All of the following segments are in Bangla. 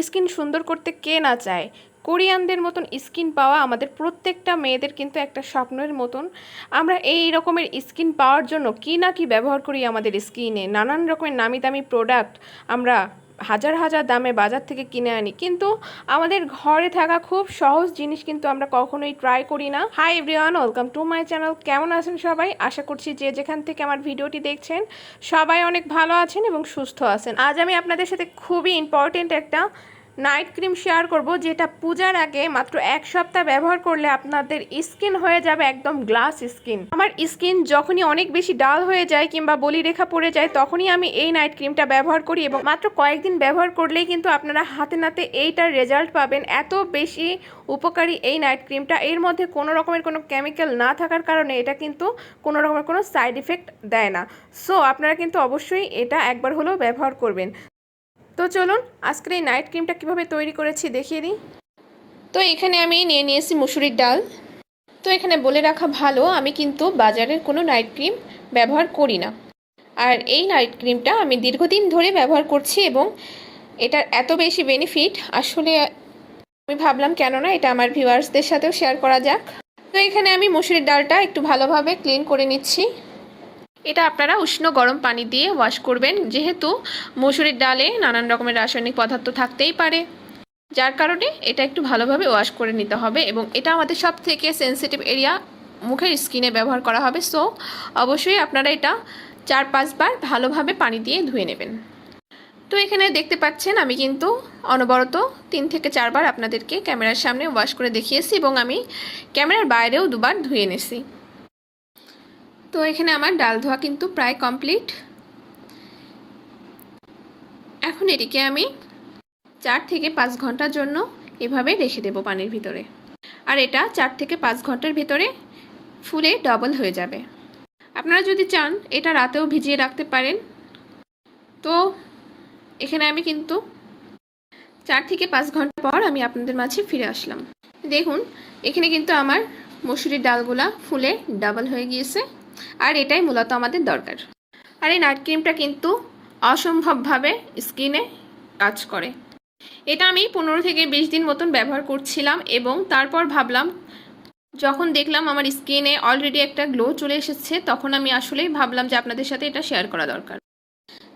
স্কিন সুন্দর করতে কে না চায়? কোরিয়ানদের মতন স্কিন পাওয়া আমাদের প্রত্যেকটা মেয়েদের কিন্তু একটা স্বপ্নের মতন। আমরা এই রকমের স্কিন পাওয়ার জন্য কী না কী ব্যবহার করি আমাদের স্কিনে? নানান রকমের নামি দামি প্রোডাক্ট আমরা হাজার হাজার দামে বাজার থেকে কিনে আনি। কিন্তু আমাদের ঘরে থাকা খুব সহজ জিনিস কিন্তু আমরা কখনোই ট্রাই করি না। Hi everyone welcome to my channel কেমন আছেন সবাই? আশা করছি যে যেখান থেকে আমার ভিডিওটি দেখছেন, সবাই অনেক ভালো আছেন এবং সুস্থ আছেন। আজ আমি আপনাদের সাথে খুবই ইম্পর্টেন্ট একটা নাইট ক্রিম শেয়ার করব, যেটা পূজার আগে মাত্র এক সপ্তাহ ব্যবহার করলে আপনাদের স্কিন হয়ে যাবে একদম গ্লাস স্কিন। আমার স্কিন যখনই অনেক বেশি ডাল হয়ে যায় কিংবা বলি রেখা পড়ে যায়, তখনই আমি এই নাইট ক্রিমটা ব্যবহার করি এবং মাত্র কয়েকদিন ব্যবহার করলেই কিন্তু আপনারা হাতে নাতে এইটার রেজাল্ট পাবেন। এত বেশি উপকারী এই নাইট ক্রিমটা। এর মধ্যে কোনো রকমের কোনো কেমিক্যাল না থাকার কারণে এটা কিন্তু কোনো রকমের কোনো সাইড ইফেক্ট দেয় না। সো, আপনারা কিন্তু অবশ্যই এটা একবার হলেও ব্যবহার করবেন। তো চলুন, আজকের এই নাইট ক্রিমটা কীভাবে তৈরি করেছি দেখিয়ে দিই। তো এখানে আমি নিয়ে নিয়েছি মুসুরির ডাল। তো এখানে বলে রাখা ভালো, আমি কিন্তু বাজারের কোনো নাইট ক্রিম ব্যবহার করি না। আর এই নাইট ক্রিমটা আমি দীর্ঘদিন ধরে ব্যবহার করছি এবং এটার এত বেশি বেনিফিট আসলে আমি ভাবলাম কেন না এটা আমার ভিউয়ার্সদের সাথেও শেয়ার করা যাক। তো এখানে আমি মুসুরির ডালটা একটু ভালোভাবে ক্লিন করে নিচ্ছি। এটা আপনারা উষ্ণ গরম পানি দিয়ে ওয়াশ করবেন। যেহেতু মসুরির ডালে নানান রকমের রাসায়নিক পদার্থ থাকতেই পারে। যার কারণে এটা একটু ভালোভাবে ওয়াশ করে নিতে হবে এবং এটা আমাদের সব থেকে সেন্সিটিভ এরিয়া মুখের স্কিনে ব্যবহার করা হবে। সো অবশ্যই আপনারা এটা চার পাঁচবার ভালোভাবে পানি দিয়ে ধুয়ে নেবেন। তো এখানে দেখতে পাচ্ছেন আমি কিন্তু অনবরত তিন থেকে চারবার আপনাদেরকে ক্যামেরার সামনে ওয়াশ করে দেখিয়েছি এবং আমি ক্যামেরার বাইরেও দুবার ধুয়ে এনেছি তো এখানে আমার ডাল ধোয়া কিন্তু প্রায় কমপ্লিট। এখন এটিকে আমি চার থেকে পাঁচ ঘণ্টার জন্য এভাবে রেখে দেবো পানির ভিতরে। আর এটা চার থেকে পাঁচ ঘণ্টার ভিতরে ফুলে ডবল হয়ে যাবে। আপনারা যদি চান, এটা রাতেও ভিজিয়ে রাখতে পারেন। তো এখানে আমি কিন্তু চার থেকে পাঁচ ঘণ্টা পর আমি আপনাদের মাঝে ফিরে আসলাম। দেখুন, এখানে কিন্তু আমার মসুরির ডালগুলা ফুলে ডাবল হয়ে গিয়েছে। আর এটাই মূলত আমাদের দরকার। আর এই নাইট ক্রিমটা কিন্তু অসম্ভবভাবে স্কিনে কাজ করে। এটা আমি পনেরো থেকে বিশ দিন মতন ব্যবহার করছিলাম এবং তারপর ভাবলাম, যখন দেখলাম আমার স্কিনে অলরেডি একটা গ্লো চলে এসেছে, তখন আমি আসলেই ভাবলাম যে আপনাদের সাথে এটা শেয়ার করা দরকার।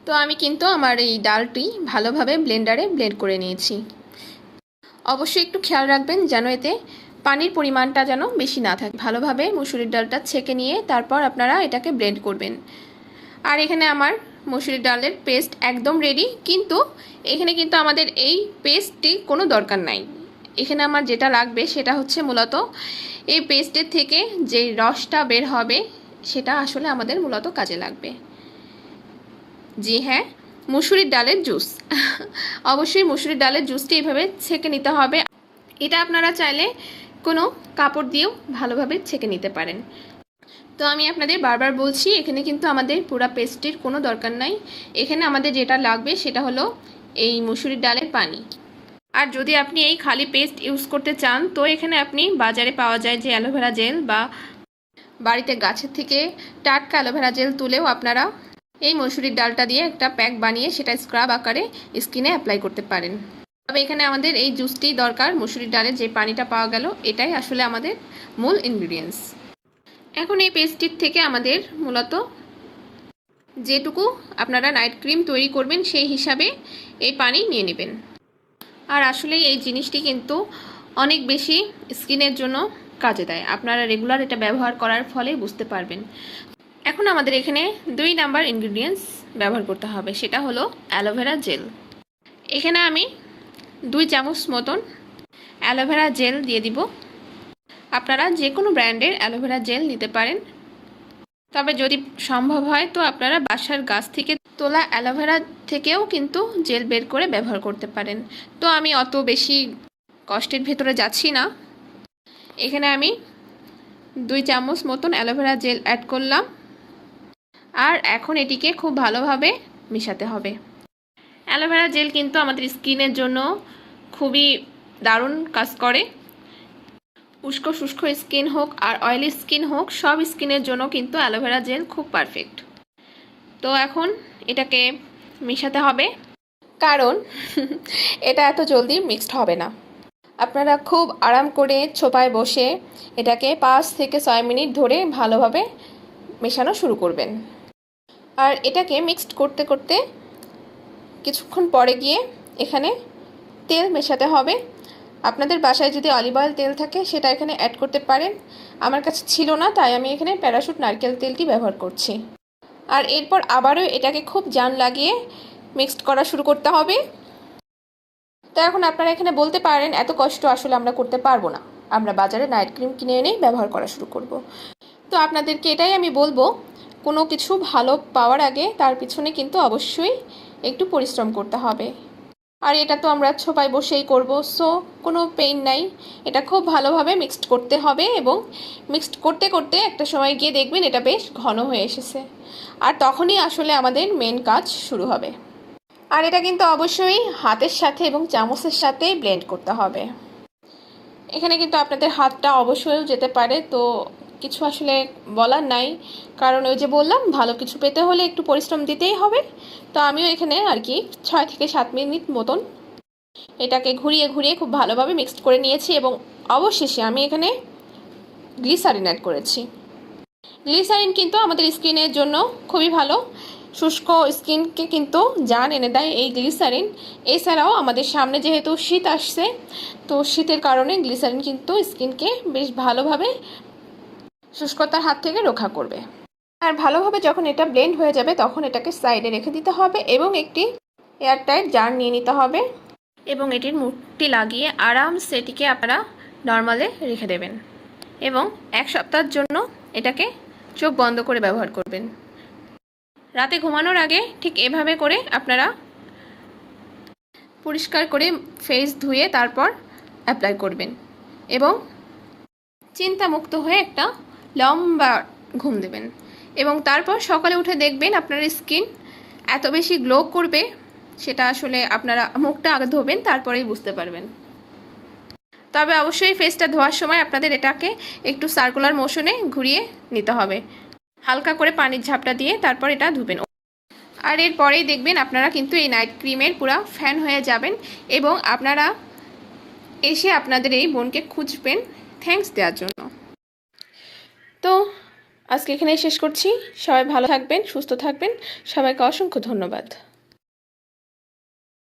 তো আমি কিন্তু আমার এই ডালটি ভালোভাবে ব্লেন্ডারে ব্লেন্ড করে নিয়েছি। অবশ্যই একটু খেয়াল রাখবেন যেন এতে পানির পরিমাণটা যেন বেশি না থাকে। ভালোভাবে মুসুরির ডালটা ছেঁকে নিয়ে তারপর আপনারা এটাকে ব্লেন্ড করবেন। আর এখানে আমার মুসুরির ডালের পেস্ট একদম রেডি কিন্তু এখানে কিন্তু আমাদের এই পেস্টটি কোনো দরকার নাই। এখানে আমার যেটা লাগবে সেটা হচ্ছে মূলত এই পেস্টের থেকে যে রসটা বের হবে, সেটা আসলে আমাদের মূলত কাজে লাগবে। জি হ্যাঁ মুসুরির ডালের জুস অবশ্যই মুসুরির ডালের জুসটি এভাবে ছেঁকে নিতে হবে। এটা আপনারা চাইলে কোনো কাপড় দিয়েও ভালোভাবে ছেঁকে নিতে পারেন। তো আমি আপনাদের বারবার বলছি, এখানে কিন্তু আমাদের পুরা পেস্টের কোনো দরকার নাই। এখানে আমাদের যেটা লাগবে সেটা হলো এই মুসুরির ডালের পানি। আর যদি আপনি এই খালি পেস্ট ইউজ করতে চান, তো এখানে আপনি বাজারে পাওয়া যায় যে অ্যালোভেরা জেল বা বাড়িতে গাছের থেকে টাটকা অ্যালোভেরা জেল তুলেও আপনারা এই মসুরির ডালটা দিয়ে একটা প্যাক বানিয়ে সেটা স্ক্রাব আকারে স্কিনে অ্যাপ্লাই করতে পারেন। তবে এখানে আমাদের এই জুসটি দরকার, মুসুরির ডালের যে পানিটা পাওয়া গেল, এটাই আসলে আমাদের মূল ইনগ্রিডিয়েন্টস এখন এই পেস্টটির থেকে আমাদের মূলত যেটুকু আপনারা নাইট ক্রিম তৈরি করবেন, সেই হিসাবে এই পানি নিয়ে নেবেন। আর আসলে এই জিনিসটি কিন্তু অনেক বেশি স্কিনের জন্য কাজে দেয়। আপনারা রেগুলার এটা ব্যবহার করার ফলে বুঝতে পারবেন। এখন আমাদের এখানে দুই নাম্বার ইনগ্রিডিয়েন্টস ব্যবহার করতে হবে, সেটা হলো অ্যালোভেরা জেল। এখানে আমি দুই চামচ মতন অ্যালোভেরা জেল দিয়ে দিব। আপনারা যে কোনো ব্র্যান্ডের অ্যালোভেরা জেল নিতে পারেন। তবে যদি সম্ভব হয় তো আপনারা বাসার গাছ থেকে তোলা অ্যালোভেরা থেকেও কিন্তু জেল বের করে ব্যবহার করতে পারেন। তো আমি অত বেশি কষ্টের ভেতরে যাচ্ছি না। এখানে আমি দুই চামচ মতন অ্যালোভেরা জেল অ্যাড করলাম। আর এখন এটিকে খুব ভালোভাবে মিশাতে হবে। অ্যালোভেরা জেল কিন্তু আমাদের স্কিনের জন্য খুবই দারুণ কাজ করে। উষ্ক শুষ্ক স্কিন হোক আর অয়েলি স্কিন হোক, সব স্কিনের জন্য কিন্তু অ্যালোভেরা জেল খুব পারফেক্ট। তো এখন এটাকে মেশাতে হবে। কারণ এটা এত জলদি মিক্সড হবে না। আপনারা খুব আরাম করে ছোপায় বসে এটাকে পাঁচ থেকে ছয় মিনিট ধরে ভালোভাবে মেশানো শুরু করবেন। আর এটাকে মিক্সড করতে করতে কিছুক্ষণ পরে গিয়ে এখানে তেল মেশাতে হবে। আপনাদের বাসায় যদি অলিভ অয়েল তেল থাকে, সেটা এখানে অ্যাড করতে পারেন। আমার কাছে ছিল না, তাই আমি এখানে প্যারাশুট নারকেল তেলটি ব্যবহার করছি। আর এরপর আবারও এটাকে খুব জান লাগিয়ে মিক্সড করা শুরু করতে হবে। তো এখন আপনারা এখানে বলতে পারেন, এত কষ্ট আসলে আমরা করতে পারব না। আমরা বাজারে নাইট ক্রিম কিনে এনেই ব্যবহার করা শুরু করব। তো আপনাদেরকে এটাই আমি বলব, কোনো কিছু ভালো পাওয়ার আগে তার পিছনে কিন্তু অবশ্যই একটু পরিশ্রম করতে হবে। আর এটা তো আমরা ছোপায় বসেই করব সো কোনো পেইন নাই। এটা খুব ভালোভাবে মিক্সড করতে হবে এবং মিক্সড করতে করতে একটা সময় গিয়ে দেখবেন এটা বেশ ঘন হয়ে এসেছে। আর তখনই আসলে আমাদের মেন কাজ শুরু হবে। আর এটা কিন্তু অবশ্যই হাতের সাথে এবং চামচের সাথে ব্লেন্ড করতে হবে। এখানে কিন্তু আপনাদের হাতটা অবশ্যই যেতে পারে, তো কিছু আসলে বলার নাই। কারণ ওই যে বললাম, ভালো কিছু পেতে হলে একটু পরিশ্রম দিতেই হবে। তো আমিও এখানে আর কি ছয় থেকে সাত মিনিট মতন এটাকে ঘুরিয়ে ঘুরিয়ে খুব ভালোভাবে মিক্সড করে নিয়েছি এবং অবশেষে আমি এখানে গ্লিসারিন অ্যাড করেছি। গ্লিসারিন কিন্তু আমাদের স্কিনের জন্য খুবই ভালো। শুষ্ক স্কিনকে কিন্তু জান এনে দেয় এই গ্লিসারিন এছাড়াও আমাদের সামনে যেহেতু শীত আসছে, তো শীতের কারণে গ্লিসারিন কিন্তু স্কিনকে বেশ ভালোভাবে শুষ্কতার হাত থেকে রক্ষা করবে। আর ভালোভাবে যখন এটা ব্লেন্ড হয়ে যাবে, তখন এটাকে সাইডে রেখে দিতে হবে এবং একটি এয়ারটাইট জার নিয়ে নিতে হবে এবং এটির মুখটি লাগিয়ে আরামসে এটিকে আপনারা নর্মালে রেখে দেবেন এবং এক সপ্তাহের জন্য এটাকে চোখ বন্ধ করে ব্যবহার করবেন। রাতে ঘুমানোর আগে ঠিক এভাবে করে আপনারা পরিষ্কার করে ফেস ধুয়ে তারপর অ্যাপ্লাই করবেন এবং চিন্তামুক্ত হয়ে একটা লম্বা ঘুম দেবেন। এবং তারপর সকালে উঠে দেখবেন আপনার স্কিন এত বেশি গ্লো করবে, সেটা আসলে আপনারা মুখটা আগে ধোবেন, তারপরেই বুঝতে পারবেন। তবে অবশ্যই ফেসটা ধোয়ার সময় আপনাদের এটাকে একটু সার্কুলার মোশনে ঘুরিয়ে নিতে হবে। হালকা করে পানির ঝাপটা দিয়ে তারপর এটা ধুবেন। আর এরপরেই দেখবেন আপনারা কিন্তু এই নাইট ক্রিমের পুরো ফ্যান হয়ে যাবেন এবং আপনারা এসে আপনাদের এই বোনকে খুঁজবেন থ্যাঙ্কস দেওয়ার জন্য। তো আজকে এখানেই শেষ করছি। সবাই ভালো থাকবেন সুস্থ থাকবেন। সবাইকে অসংখ্য ধন্যবাদ।